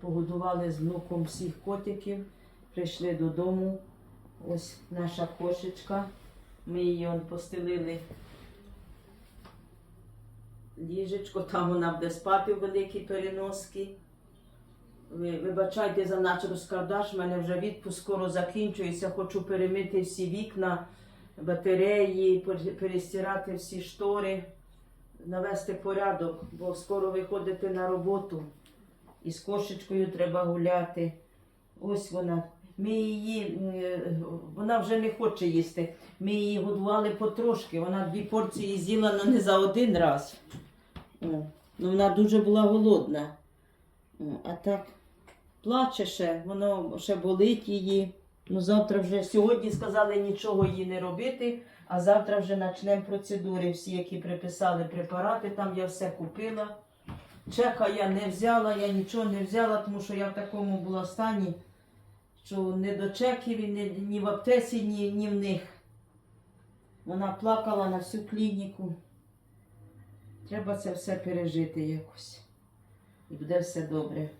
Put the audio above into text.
погодували з внуком всіх котиків, прийшли додому. Ось наша кошечка. Ми її он постелили ліжечко, там вона буде спати в великій переноски. Ви, вибачайте за наш розкрадаш, в мене вже відпуск скоро закінчується. Хочу перемити всі вікна, батареї, перестирати всі штори, навести порядок, бо скоро виходити на роботу. І з кошечкою треба гуляти. Ось вона. Ми її, е, вона вже не хоче їсти. Ми її годували потрошки. Вона дві порції з'їла, але не за один раз. Ну вона дуже була голодна. А так плаче ще, воно ще болить її. Ну завтра вже сьогодні сказали нічого їй не робити, а завтра вже почнемо процедури, всі, які приписали препарати, там я все купила. Чека я не взяла, я нічого не взяла, тому що я в такому була стані, що не до чеків, ні, ні в аптеці, ні, ні в них. Вона плакала на всю клініку. Треба це все пережити якось. І буде все добре.